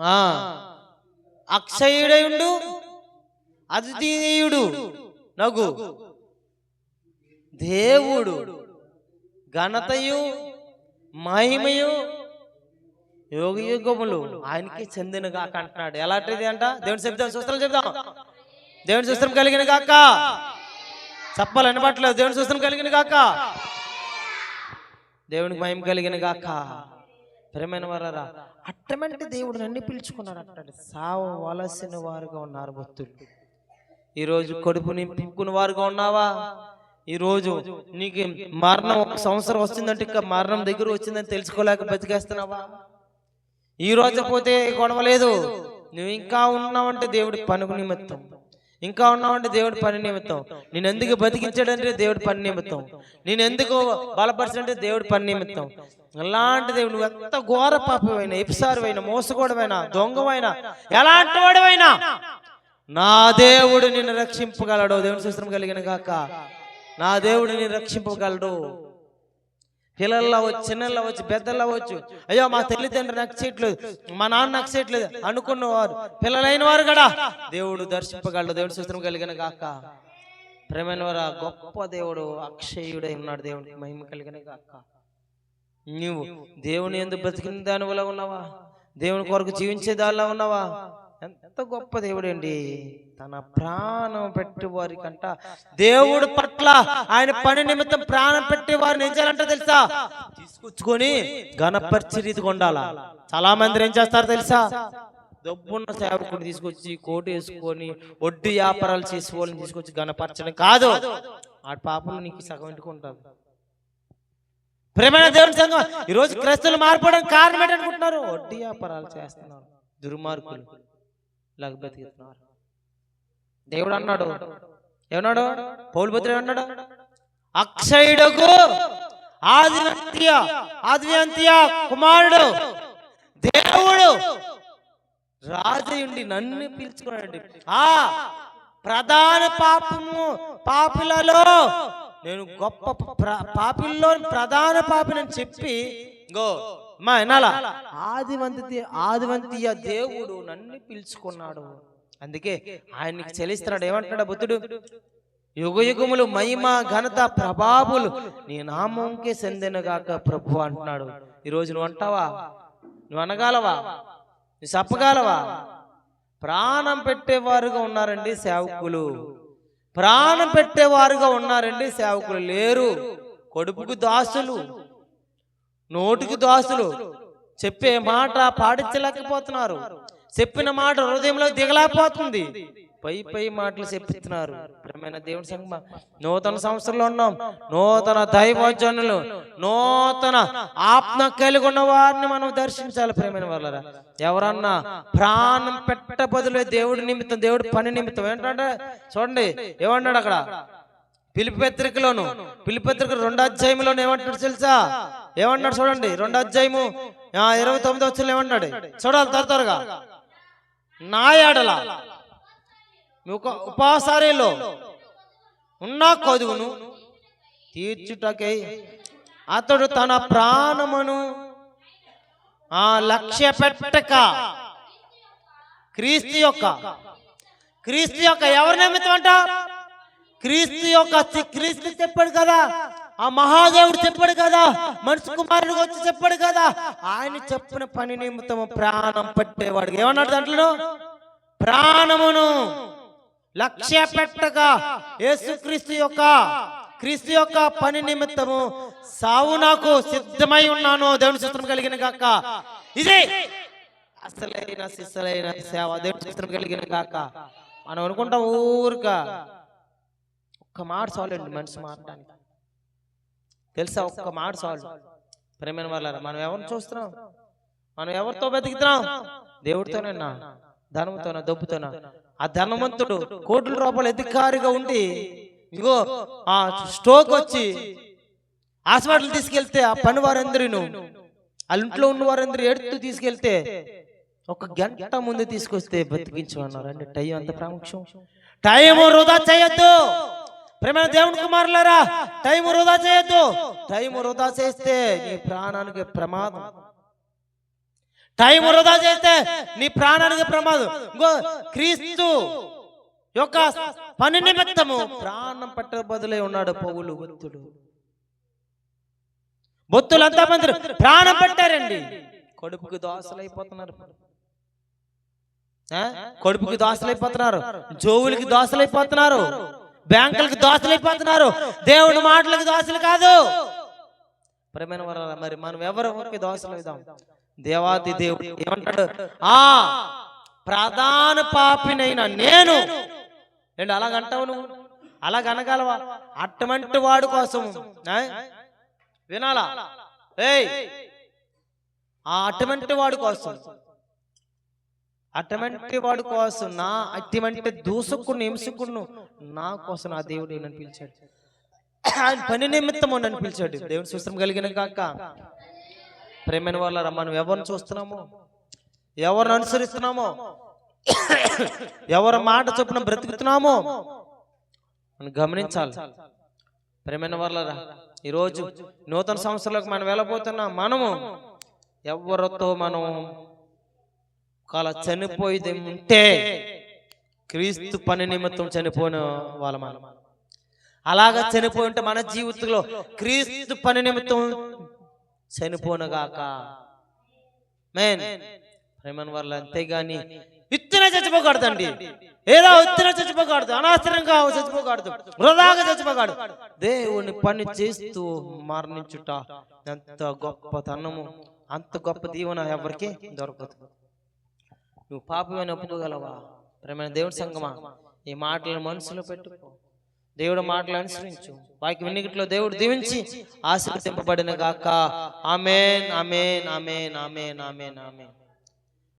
ఆ, అక్షయుడై అద్వితీయుడు నగు. దేవుడు ఘనతయు మహిమయు యోగ యుగములు ఆయనకి చెందిన కాక అంటున్నాడు. ఎలాంటిది అంట? దేవుని చెప్తాం సూత్రం చెప్తాం దేవుని సూత్రం కలిగిన కాక చెప్పాలి వినపట్లేదు దేవుని సూత్రం కలిగిన కాక దేవునికి మహిమ కలిగిన కాక ప్రేమైన వారా అట్టమంటే దేవుడు నన్ను పిలుచుకున్నాడు అంటాడు. సావవలసిన వారుగా ఉన్నారు భక్తులు. ఈరోజు కడుపు నింపుకున్న వారుగా ఉన్నావా? ఈరోజు నీకు మరణం ఒక సంవత్సరం వస్తుందంటే ఇంకా మరణం దగ్గర వచ్చిందని తెలుసుకోలేక బతికేస్తున్నావా? ఈ రోజు పోతే గొడవ లేదు. నువ్వు ఇంకా ఉన్నావంటే దేవుడి పనుకు నిమిత్తం. ఇంకా ఉన్నావంటే దేవుడి పని నిమిత్తం. నేను ఎందుకు బతికించాడంటే దేవుడి పని నిమిత్తం. నేను ఎందుకు బలపరచాడంటే దేవుడి పని నిమిత్తం. అలాంటి దేవుడు నువ్వు ఎంత ఘోర పాపమైన ఎపిసారువైన మోసగోడవైనా దొంగవైనా ఎలాంటి వాడవైనా నా దేవుడు నిన్ను రక్షింపగలడు. దేవుని సూత్రం కలిగిన కాక నా దేవుడు నిన్ను రక్షింపగలడు. పిల్లల్లో అవ్వచ్చు చిన్నల్లో అవ్వచ్చు పెద్దల్లో అవ్వచ్చు. అయ్యో మా తల్లిదండ్రులు నాకు చేయట్లేదు. మా నాన్న నాకు చేయట్లేదు. అనుకున్నవారు పిల్లలైన వారు కదా దేవుడు దర్శింపగలడు. దేవుడు సూత్రం కలిగిన కాక ప్రేమైన వారు గొప్ప దేవుడు అక్షయుడై ఉన్నాడు దేవుడికి మహిమ కలిగిన కాక నువ్వు దేవుని ఎందుకు బ్రతికిన దాని వల్ల ఉన్నావా? దేవుని కొరకు జీవించే దానిలో ఉన్నావా? ఎంత గొప్ప దేవుడండి. తన ప్రాణం పెట్టి వారికంట దేవుడు పట్ల ఆయన పని నిమిత్తం ప్రాణం పెట్టి వారిని ఏం చేయాలంట తెలుసా? తీసుకొచ్చుకొని ఘనపరిచి రీతిగా ఉండాలా? చాలా మంది ఏం చేస్తారు తెలుసా? డబ్బున్న సేవకుని తీసుకొచ్చి కోటు వేసుకొని వడ్డీ వ్యాపారాలు చేసి వాళ్ళని తీసుకొచ్చి ఘనపరచడం కాదు. ఆ పాపలు నీకు సగం ఇంటికి ప్రేమైన దేవుని సంఘం ఈరోజు క్రైస్తవులు మారిపోవడం కారణం ఏంటనుకుంటున్నారు? వడ్డీ వ్యాపారాలు చేస్తున్నారు. దుర్మార్గులు. ఇలాగ బతికిస్తున్నారు. దేవుడు అన్నాడు. ఏమన్నాడు? పౌలు భద్రుడు ఏమన్నాడు? అక్షయుడకు ఆదివంత్య ఆదివంత్య కుమారుడు దేవుడు రాజయుండి నన్ను పిలుచుకున్నాడు ఆ ప్రధాన పాపము పాపులలో నేను గొప్ప పాపిల్లో ప్రధాన పాపినని చెప్పి గో మా వినాలా? ఆదివంతి ఆదివంతియ దేవుడు నన్ను పిలుచుకున్నాడు. అందుకే ఆయనకి చెల్లిస్తున్నాడు ఏమంటున్నాడు బుద్ధుడు? యుగ యుగములు మహిమ ఘనత ప్రభావులు నీ నామంకే చెందినగాక ప్రభు అంటున్నాడు. ఈరోజు నువ్వు అంటావా? నువ్వు అనగాలవా? నువ్వు చెప్పగలవా? ప్రాణం పెట్టేవారుగా ఉన్నారండి సేవకులు. ప్రాణం పెట్టేవారుగా ఉన్నారండి సేవకులు. లేరు. కడుపుకు దాసులు. నోటికి దాసులు. చెప్పే మాట పాటించలేకపోతున్నారు. చెప్పిన మాట హృదయంలో దిగలేకపోతుంది. పై పై మాటలు చెప్పిస్తున్నారు ప్రియమైన దేవుని సంగమ నూతన సంవత్సరంలో ఉన్నాం. నూతన దైవజనులు నూతన ఆత్మ కలిగి ఉన్న వారిని మనం దర్శించాలి ప్రేమైన వాళ్ళరా. ఎవరన్నా ప్రాణం పెట్ట బదులు దేవుడి నిమిత్తం దేవుడి పని నిమిత్తం ఏంటంటే చూడండి ఏమన్నాడు అక్కడ? పిలిపి పత్రికలోను రెండు అధ్యాయంలోను ఏమంటాడు తెలుసా? ఏమన్నాడు చూడండి రెండు అధ్యాయము ఆ, ఇరవై తొమ్మిది వచ్చిన ఏమన్నాడు చూడాలి త్వర త్వరగా. నా ఏడల మీ ఒక ఉపాసారిలో ఉన్న కొదువును తీర్చుటకై అతడు తన ప్రాణమును ఆ లక్ష్య పెట్టక క్రీస్తు యొక్క క్రీస్తు యొక్క ఎవరి నిమిత్తం అంట? క్రీస్తు యొక్క క్రీస్తు చెప్పాడు కదా ఆ మహాదేవుడు చెప్పాడు కదా మనిషి కుమారుడు వచ్చి చెప్పాడు కదా ఆయన చెప్పిన పని నిమిత్తం ప్రాణం పెట్టేవాడు. ఏమన్నాడు దాంట్లో ప్రాణమును లక్ష్య పెట్టక యేసుక్రీస్తు యొక్క క్రీస్తు యొక్క పని నిమిత్తము సావు నాకు సిద్ధమై ఉన్నాను. దేవుని చిత్రం కలిగిన కాక ఇదే అసలైన సిసలైన సేవ దేవుని చిత్రం కలిగిన కాక మనం అనుకుంటాం ఊరిక ఒక్క మాట చాలండి మనిషి మాట్లాడడానికి తెలుసా ఒక్క మాట చాలు. ప్రేమైన వాళ్ళ మనం ఎవరిని చూస్తున్నాం? మనం ఎవరితో బతుకుతున్నాం? దేవుడితోనేనా? ధనంతోనా దొబ్బుతోనా? ఆ ధనవంతుడు కోట్ల రూపాయలు అధికారిగా ఉండి ఇగో ఆ స్ట్రోక్ వచ్చి హాస్పిటల్ తీసుకెళ్తే ఆ పని వారందరూ వాళ్ళ ఇంట్లో ఉన్న వారందరూ ఎడుతూ తీసుకెళ్తే ఒక గంట ముందు తీసుకొస్తే బతికించమన్నారు అంటే టైం అంత ప్రాముఖ్యం. టైం వృధా చేయొద్దు. ప్రేమ దేవుని కుమారులారా టైం వృధా చేయొద్దు. టైం వృధా చేస్తే నీ ప్రాణానికి ప్రమాదం. టైం వృధా చేస్తే నీ ప్రాణానికి ప్రమాదం. ఇంకో క్రీస్తు యొక్క పని నిమిత్తము ప్రాణం పట్ట బదులై ఉన్నాడు పౌలు బొత్తుడు బొత్తులు అంతా మంది ప్రాణం పెట్టారండి. కడుపుకి దోసలైపోతున్నారు? కడుపుకి దోసలైపోతున్నారు. జోవులకి దోసలైపోతున్నారు. బ్యాంకులకి దోసలైపోతున్నారు. దేవుడి మాటలకి దోసలు కాదు. ప్రేమైన వారారా, మరి మనం ఎవరికి దోసలు ఇద్దాం దేవాది దేవుడు ఏమంటాడు? ఆ ప్రధాన పాపినైన నేను. ఏంటి అలాగంటావు నువ్వు? అలాగనగలవా అటువంటి వాడు కోసం? వినాలా? ఏయ్! ఆ అటువంటి వాడు కోసం. అటువంటి వాడు కోసం నా అటువంటి దూసుకుని హింసుకును నా కోసం నా దేవుడు నన్ను పిలిచాడు. ఆయన పని నిమిత్తము నన్ను పిలిచాడు. దేవుని సుస్త్రం కలిగిన కాక ప్రేమైన వాళ్ళరా మనం ఎవరిని చూస్తున్నాము? ఎవరిని అనుసరిస్తున్నామో? ఎవరి మాట చొప్పున బ్రతుకుతున్నామో? మనం గమనించాలి. ప్రేమైన వాళ్ళరా ఈరోజు నూతన సంవత్సరంలోకి మనం వెళ్ళబోతున్నాం. మనము ఎవరితో మనం ఒకవేళ చనిపోయేది ఉంటే క్రీస్తు పని నిమిత్తం చనిపోయిన వాళ్ళ మనం. అలాగా చనిపోయి ఉంటే మన జీవితంలో క్రీస్తు పని నిమిత్తం చనిపోనగాక. మేన్ ప్రేమన్ వల్ల అంతేగాని ఇత్తిన చచ్చిపోకూడదండి. ఏదో ఇత్తిన చచ్చిపోకూడదు అనవసరంగా చచ్చిపోకూడదు వృధాగా చచ్చిపోకూడదు. దేవుని పని చేస్తూ మరణించుట ఎంత గొప్పతనము. అంత గొప్ప దీవెన ఎవరికి దొరకదు. నువ్వు పాపమైన ఒప్పుకోగలవా ప్రేమైన దేవుడి సంగమా? ఈ మాటలను మనసులో పెట్టుకో. దేవుడు మాటలు అనుసరించు. వాకి వినికిట్లో దేవుడు దీవించి ఆశీర్వదింపబడిన గాక. Amen amen amen amen amen. Amen.